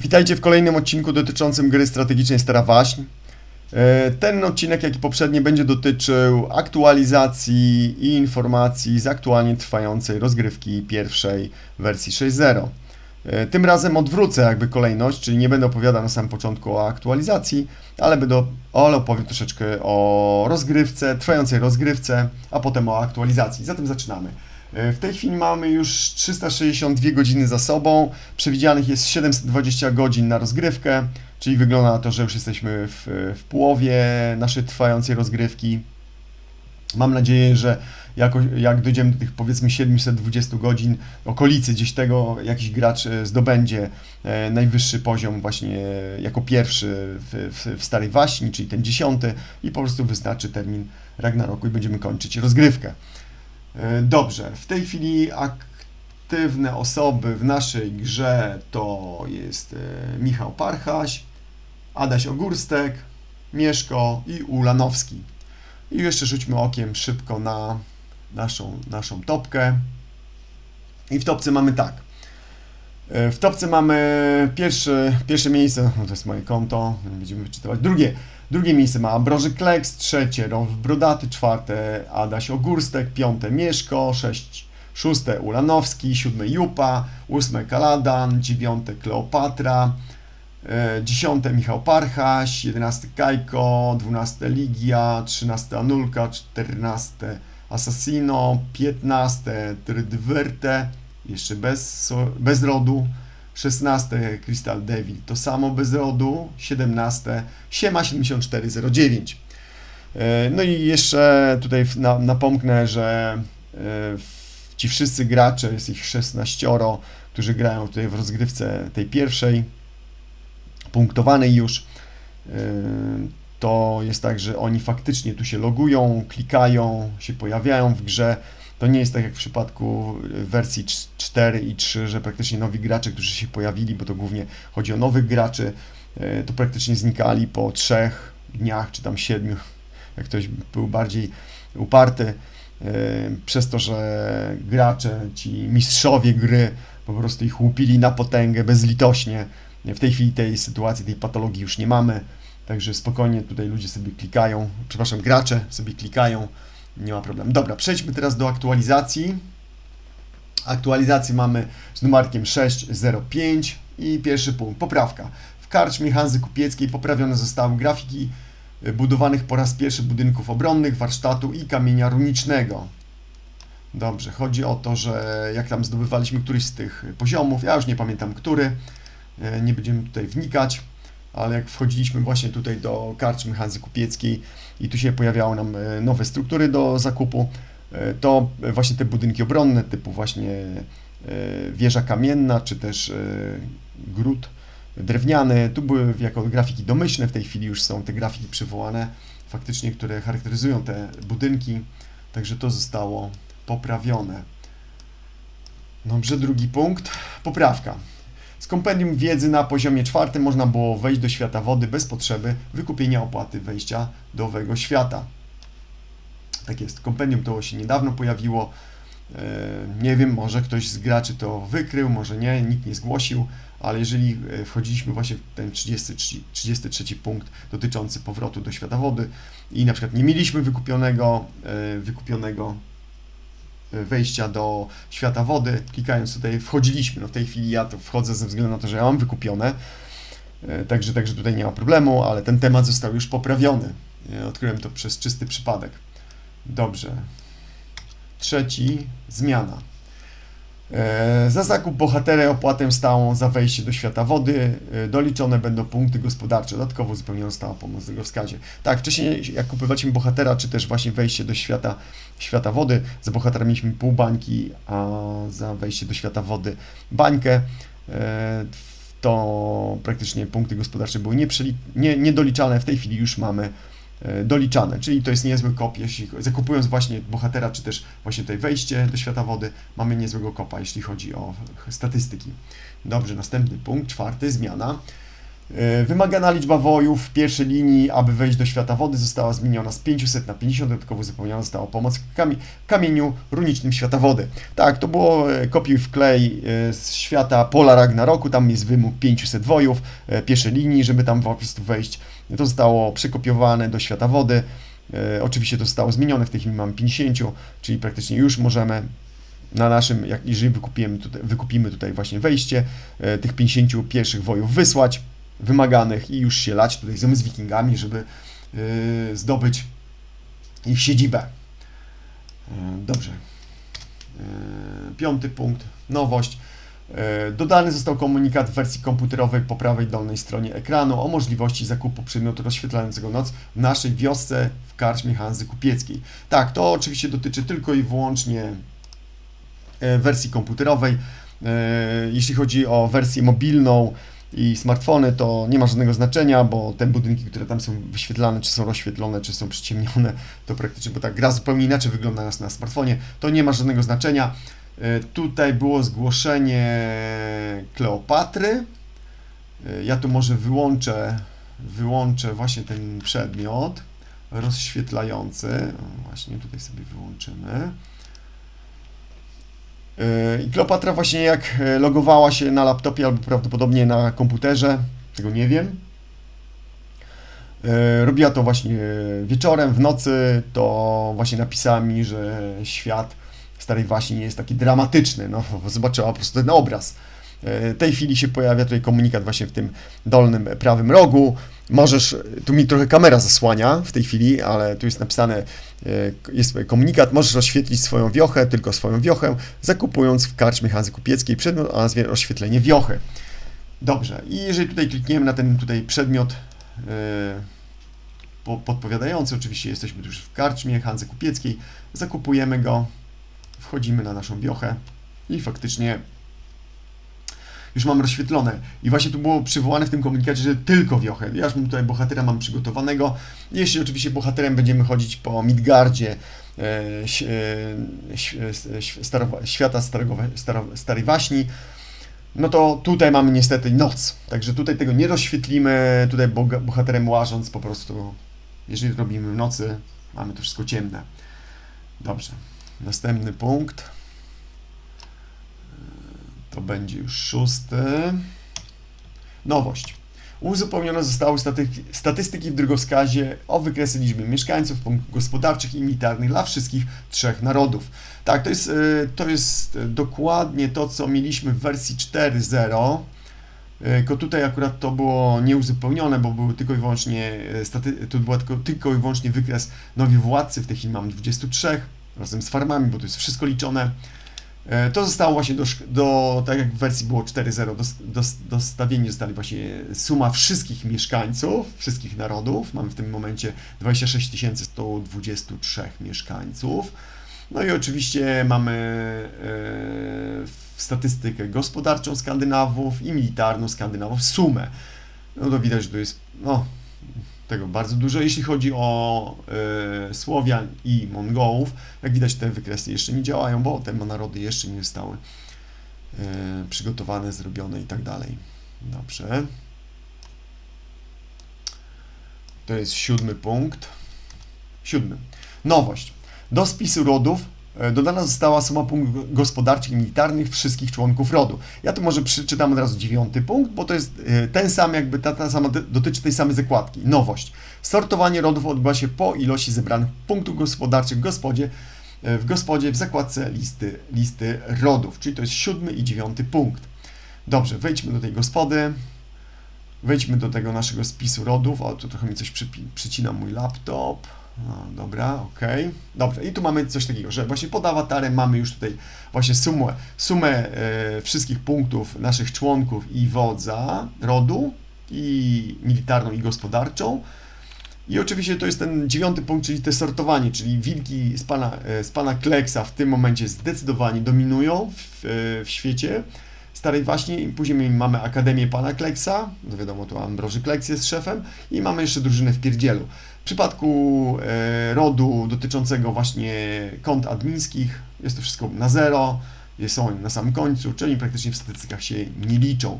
Witajcie w kolejnym odcinku dotyczącym gry strategicznej Stara Waśń. E, Ten odcinek, jak i poprzedni, będzie dotyczył aktualizacji i informacji z aktualnie trwającej rozgrywki pierwszej wersji 6.0. E, Tym razem odwrócę jakby kolejność, czyli nie będę opowiadał na samym początku o aktualizacji, ale będę ale opowiem troszeczkę o rozgrywce, trwającej rozgrywce, a potem o aktualizacji. Zatem zaczynamy. W tej chwili mamy już 362 godziny za sobą. Przewidzianych jest 720 godzin na rozgrywkę, czyli wygląda na to, że już jesteśmy w, w połowie naszej trwającej rozgrywki. Mam nadzieję, że jako, jak dojdziemy do tych powiedzmy 720 godzin, okolicy gdzieś tego jakiś gracz e, zdobędzie e, najwyższy poziom właśnie jako pierwszy w, w, w Starej Waśni, czyli ten dziesiąty i po prostu wystarczy termin Ragnaroku i będziemy kończyć rozgrywkę. E, Dobrze, w tej chwili aktywne osoby w naszej grze to jest e, Michał Parchaś, Adaś Ogórstek, Mieszko i Ulanowski. I jeszcze rzućmy okiem szybko na naszą, naszą topkę. I w topce mamy tak. W topce mamy pierwsze, pierwsze miejsce, no to jest moje konto, będziemy wyczytywać. Drugie, drugie miejsce ma Ambroży Kleks, trzecie Rolf Brodaty, czwarte Adaś Ogórstek, piąte Mieszko, sześć, szóste Ulanowski, siódme Jupa, ósme Kaladan, dziewiąte Kleopatra, e, dziesiąte Michał Parchaś, jedenasty Kajko, dwunaste Ligia, trzynaste Anulka, czternaste Assassino, piętnaste Trydwyrte, jeszcze bez, bez rodu, 16 Crystal Devil, to samo bez rodu, 17 Siema 7409. E, No i jeszcze tutaj napomknę, że e, ci wszyscy gracze, jest ich 16, którzy grają tutaj w rozgrywce tej pierwszej, punktowanej już, e, to jest tak, że oni faktycznie tu się logują, klikają, się pojawiają w grze. To nie jest tak jak w przypadku wersji cz- 4 i 3, że praktycznie nowi gracze, którzy się pojawili, bo to głównie chodzi o nowych graczy, e, to praktycznie znikali po trzech dniach czy tam siedmiu, jak ktoś był bardziej uparty, e, przez to, że gracze, ci mistrzowie gry po prostu ich łupili na potęgę bezlitośnie. W tej chwili tej sytuacji, tej patologii już nie mamy, także spokojnie tutaj ludzie sobie klikają, przepraszam, gracze sobie klikają, nie ma problemu. Dobra, przejdźmy teraz do aktualizacji. Aktualizację mamy z numerkiem 605 i pierwszy punkt, poprawka. W karczmie Hanzy Kupieckiej poprawione zostały grafiki y, budowanych po raz pierwszy budynków obronnych, warsztatu i kamienia runicznego. Dobrze, chodzi o to, że jak tam zdobywaliśmy któryś z tych poziomów, ja już nie pamiętam który, y, nie będziemy tutaj wnikać, ale jak wchodziliśmy właśnie tutaj do karczmy Hanzy Kupieckiej i tu się pojawiały nam y, nowe struktury do zakupu, y, to właśnie te budynki obronne typu właśnie y, wieża kamienna, czy też gród drewniany, tu były jako grafiki domyślne, w tej chwili już są te grafiki przywołane faktycznie, które charakteryzują te budynki, także to zostało poprawione. Dobrze, drugi punkt, poprawka. Kompendium wiedzy na poziomie czwartym można było wejść do świata wody bez potrzeby wykupienia opłaty wejścia do owego świata. Tak jest, kompendium to się niedawno pojawiło. E, Nie wiem, może ktoś z graczy to wykrył, może nie, nikt nie zgłosił, ale jeżeli e, wchodziliśmy właśnie w ten 30, 33 punkt dotyczący powrotu do świata wody i na przykład nie mieliśmy wykupionego, e, wykupionego wejścia do świata wody, klikając tutaj wchodziliśmy. No w tej chwili ja to wchodzę ze względu na to, że ja mam wykupione, e, także, także tutaj nie ma problemu, ale ten temat został już poprawiony. E, Odkryłem to przez czysty przypadek. Dobrze. Trzeci, zmiana. E, Za zakup bohatera opłatę stałą za wejście do świata wody e, doliczone będą punkty gospodarcze. Dodatkowo uzupełniona stała pomoc w drogowskazie. Tak, wcześniej jak kupowaliśmy bohatera, czy też właśnie wejście do świata, świata wody, za bohatera mieliśmy pół bańki, a za wejście do świata wody bańkę. E, To praktycznie punkty gospodarcze były nieprzeli- nie, niedoliczane. W tej chwili już mamy doliczane, czyli to jest niezły kop, jeśli zakupując właśnie bohatera, czy też właśnie tutaj wejście do świata wody, mamy niezłego kopa, jeśli chodzi o statystyki. Dobrze, następny punkt, czwarty, zmiana. E, Wymagana liczba wojów w pierwszej linii, aby wejść do świata wody, została zmieniona z 500 na 50. Dodatkowo uzupełniona została pomoc w kamie- kamieniu runicznym świata wody. Tak, to było e, kopiuj wklej e, z świata Pola Ragnaroku. Tam jest wymóg 500 wojów pierwszej linii, żeby tam po prostu wejść. To zostało przekopiowane do świata wody. Oczywiście to zostało zmienione, w tej chwili mamy 50, czyli praktycznie już możemy na naszym, jak jeżeli wykupimy tutaj, wykupimy tutaj właśnie wejście, tych 50 pierwszych wojów wysłać, wymaganych i już się lać tutaj z wikingami, żeby e, zdobyć ich siedzibę. E, Dobrze. E, Piąty punkt, nowość. Dodany został komunikat w wersji komputerowej po prawej dolnej stronie ekranu o możliwości zakupu przedmiotu rozświetlającego noc w naszej wiosce w karczmie Hanzy Kupieckiej. Tak, to oczywiście dotyczy tylko i wyłącznie wersji komputerowej. Jeśli chodzi o wersję mobilną i smartfony, to nie ma żadnego znaczenia, bo te budynki, które tam są wyświetlane, czy są rozświetlone, czy są przyciemnione, to praktycznie, bo ta gra zupełnie inaczej wygląda na, na smartfonie, to nie ma żadnego znaczenia. E, Tutaj było zgłoszenie Kleopatry. E, Ja tu może wyłączę, wyłączę właśnie ten przedmiot rozświetlający. Właśnie tutaj sobie wyłączymy. E, I Kleopatra właśnie jak e, logowała się na laptopie albo prawdopodobnie na komputerze, tego nie wiem. E, Robiła to właśnie wieczorem, w nocy, to właśnie napisała mi, że świat starej waśni nie jest taki dramatyczny. No, zobaczyła po prostu ten obraz. E, W tej chwili się pojawia tutaj komunikat właśnie w tym dolnym prawym rogu. Możesz, tu mi trochę kamera zasłania w tej chwili, ale tu jest napisane, e, jest komunikat, możesz rozświetlić swoją wiochę, tylko swoją wiochę, zakupując w karczmie Hanzy Kupieckiej przedmiot o nazwie oświetlenie wiochy. Dobrze, i jeżeli tutaj klikniemy na ten tutaj przedmiot po- podpowiadający, oczywiście jesteśmy już w karczmie Hanzy Kupieckiej, zakupujemy go, wchodzimy na naszą wiochę i faktycznie już mam rozświetlone. I właśnie tu było przywołane w tym komunikacie, że tylko wiochę. Ja już tutaj bohatera mam przygotowanego. Jeśli oczywiście bohaterem będziemy chodzić po Midgardzie, e, e, e, świata starego, starej waśni, no to tutaj mamy niestety noc. Także tutaj tego nie rozświetlimy, tutaj bohaterem łażąc po prostu, jeżeli robimy w nocy, mamy to wszystko ciemne. Dobrze. Następny punkt. To będzie już szósty. Nowość. Uzupełnione zostały staty statystyki w drogowskazie o wykresy liczby mieszkańców, punktów gospodarczych i militarnych dla wszystkich trzech narodów. Tak, to jest, y, to jest dokładnie to, co mieliśmy w wersji 4.0. y, Tylko tutaj akurat to było nieuzupełnione, bo były tylko i wyłącznie y, staty- tu była tylko, tylko i wyłącznie wykres nowi władcy, w tej chwili mamy 23 razem z farmami, bo to jest wszystko liczone. E, To zostało właśnie do, do tak jak w wersji było 4.0, dos, dos, dostawieni zostali właśnie suma wszystkich mieszkańców, wszystkich narodów. Mamy w tym momencie 26 123 mieszkańców. No i oczywiście mamy e, statystykę gospodarczą Skandynawów i militarną Skandynawów, sumę. No to widać, że to jest no, tego bardzo dużo. Jeśli chodzi o e, Słowian i Mongołów, jak widać te wykresy jeszcze nie działają, bo te narody jeszcze nie zostały e, przygotowane, zrobione i tak dalej. Dobrze. To jest siódmy punkt. Siódmy. Nowość. Do spisu rodów dodana została suma punktów gospodarczych i militarnych wszystkich członków rodu. Ja tu może przeczytam od razu dziewiąty punkt, bo to jest e, ten sam, jakby ta, ta sama, dotyczy tej samej zakładki. Nowość. Sortowanie rodów odbywa się po ilości zebranych punktów gospodarczych w gospodzie, e, w gospodzie w zakładce listy, listy rodów, czyli to jest siódmy i dziewiąty punkt. Dobrze, wejdźmy do tej gospody. Wejdźmy do tego naszego spisu rodów. O, tu trochę mi coś przycina mój laptop. No, dobra, okej. Dobrze, i tu mamy coś takiego, że właśnie pod awatarem mamy już tutaj właśnie sumę, sumę e, wszystkich punktów naszych członków i wodza rodu, i militarną, i gospodarczą. I oczywiście to jest ten dziewiąty punkt, czyli te sortowanie, czyli wilki z pana, e, z pana Kleksa w tym momencie zdecydowanie dominują w, e, w świecie starej waśni. Później mamy Akademię pana Kleksa, no wiadomo, tu Ambroży Kleks jest szefem i mamy jeszcze drużynę w Pierdzielu. W przypadku e, rodu dotyczącego właśnie kont admińskich jest to wszystko na zero, są na samym końcu, czyli praktycznie w statystykach się nie liczą.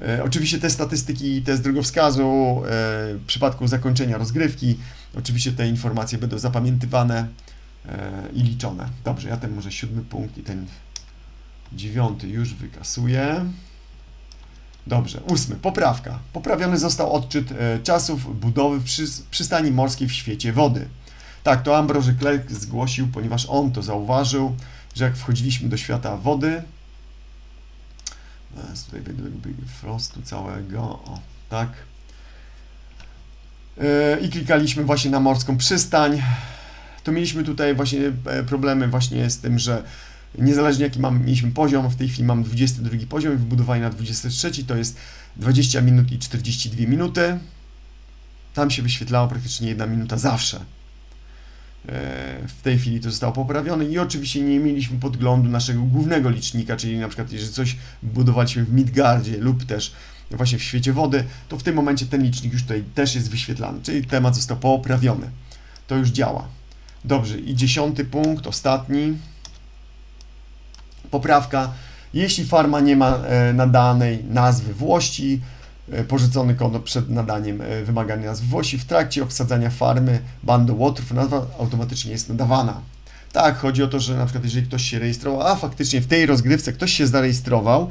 E, Oczywiście te statystyki, test drogowskazu e, w przypadku zakończenia rozgrywki, oczywiście te informacje będą zapamiętywane i liczone. Dobrze, ja ten może siódmy punkt i ten dziewiąty już wykasuję. Dobrze, ósmy, poprawka. Poprawiony został odczyt e, czasów budowy przys- przystani morskiej w świecie wody. Tak, to Ambroży Clark zgłosił, ponieważ on to zauważył, że jak wchodziliśmy do świata wody, Teraz tutaj Frostu całego, o, tak. Yy, I klikaliśmy właśnie na morską przystań. To mieliśmy tutaj właśnie e, problemy właśnie z tym, że niezależnie jaki mam, mieliśmy poziom, w tej chwili mam 22 poziom i wybudowanie na 23 to jest 20 minut i 42 minuty. Tam się wyświetlało praktycznie jedna minuta zawsze. E, W tej chwili to zostało poprawione i oczywiście nie mieliśmy podglądu naszego głównego licznika, czyli na przykład jeżeli coś budowaliśmy w Midgardzie lub też właśnie w świecie wody, to w tym momencie ten licznik już tutaj też jest wyświetlany, czyli temat został poprawiony. To już działa. Dobrze, i dziesiąty punkt, ostatni. Poprawka. Jeśli farma nie ma e, nadanej nazwy włości, e, porzucony kod przed nadaniem e, wymaganej nazwy włości, w trakcie obsadzania farmy bandą łotrów nazwa automatycznie jest nadawana. Tak, chodzi o to, że na przykład jeżeli ktoś się rejestrował, a faktycznie w tej rozgrywce ktoś się zarejestrował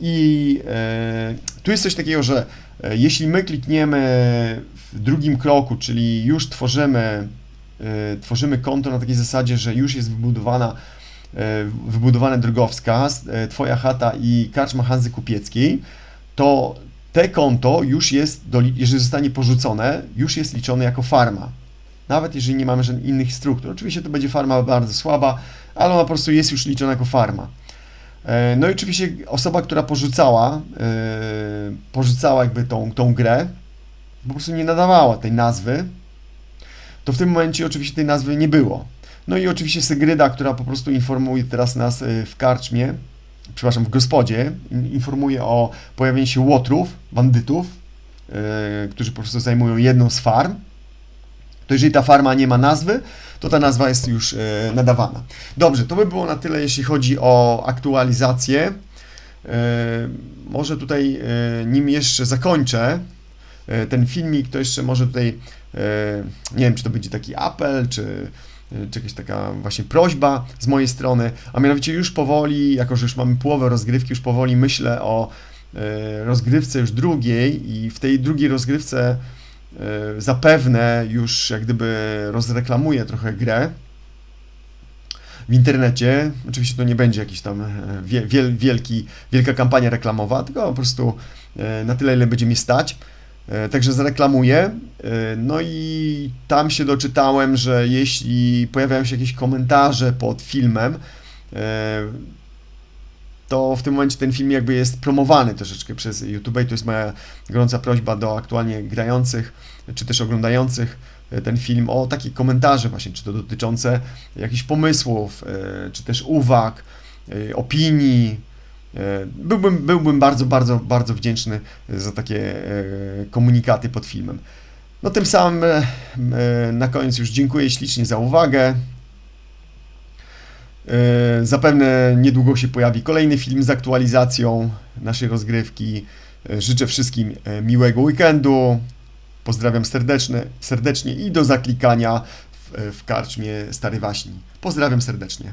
i tu jest coś takiego, że jeśli my klikniemy w drugim kroku, czyli już tworzymy, tworzymy konto na takiej zasadzie, że już jest wybudowana wybudowane drogowskaz, e, Twoja chata i karczma Hanzy Kupieckiej, to te konto już jest, jeżeli zostanie porzucone, już jest liczone jako farma. Nawet jeżeli nie mamy żadnych innych struktur. Oczywiście to będzie farma bardzo słaba, ale ona po prostu jest już liczona jako farma. E, No i oczywiście osoba, która porzucała, e, porzucała jakby tą, tą grę, po prostu nie nadawała tej nazwy, to w tym momencie oczywiście tej nazwy nie było. No i oczywiście Segryda, która po prostu informuje teraz nas y, w karczmie, przepraszam, w gospodzie, in- informuje o pojawieniu się łotrów, bandytów, yy, którzy po prostu zajmują jedną z farm. To jeżeli ta farma nie ma nazwy, to ta nazwa jest już yy, nadawana. Dobrze, to by było na tyle, jeśli chodzi o aktualizację. Yy, może tutaj, yy, nim jeszcze zakończę yy, ten filmik, to jeszcze może tutaj, yy, nie wiem, czy to będzie taki apel, czy czy jakaś taka właśnie prośba z mojej strony, a mianowicie już powoli, jako że już mamy połowę rozgrywki, już powoli myślę o e, rozgrywce już drugiej i w tej drugiej rozgrywce e, zapewne już jak gdyby rozreklamuję trochę grę w internecie. Oczywiście to nie będzie jakiś tam e, wie- wiel, wielki, wielka kampania reklamowa, tylko po prostu e, na tyle, ile będzie mi stać. E, Także zareklamuję. E, No i tam się doczytałem, że jeśli pojawiają się jakieś komentarze pod filmem, e, to w tym momencie ten film jakby jest promowany troszeczkę przez YouTube i to jest moja gorąca prośba do aktualnie grających, czy też oglądających ten film o takie komentarze właśnie, czy to dotyczące jakichś pomysłów, czy też uwag, opinii. E, Byłbym, byłbym bardzo, bardzo, bardzo wdzięczny za takie e, komunikaty pod filmem. No tym samym e, na koniec już dziękuję ślicznie za uwagę. Zapewne niedługo się pojawi kolejny film z aktualizacją naszej rozgrywki. Życzę wszystkim miłego weekendu. Pozdrawiam serdecznie, serdecznie i do zaklikania w, w karczmie Stary Waśni. Pozdrawiam serdecznie.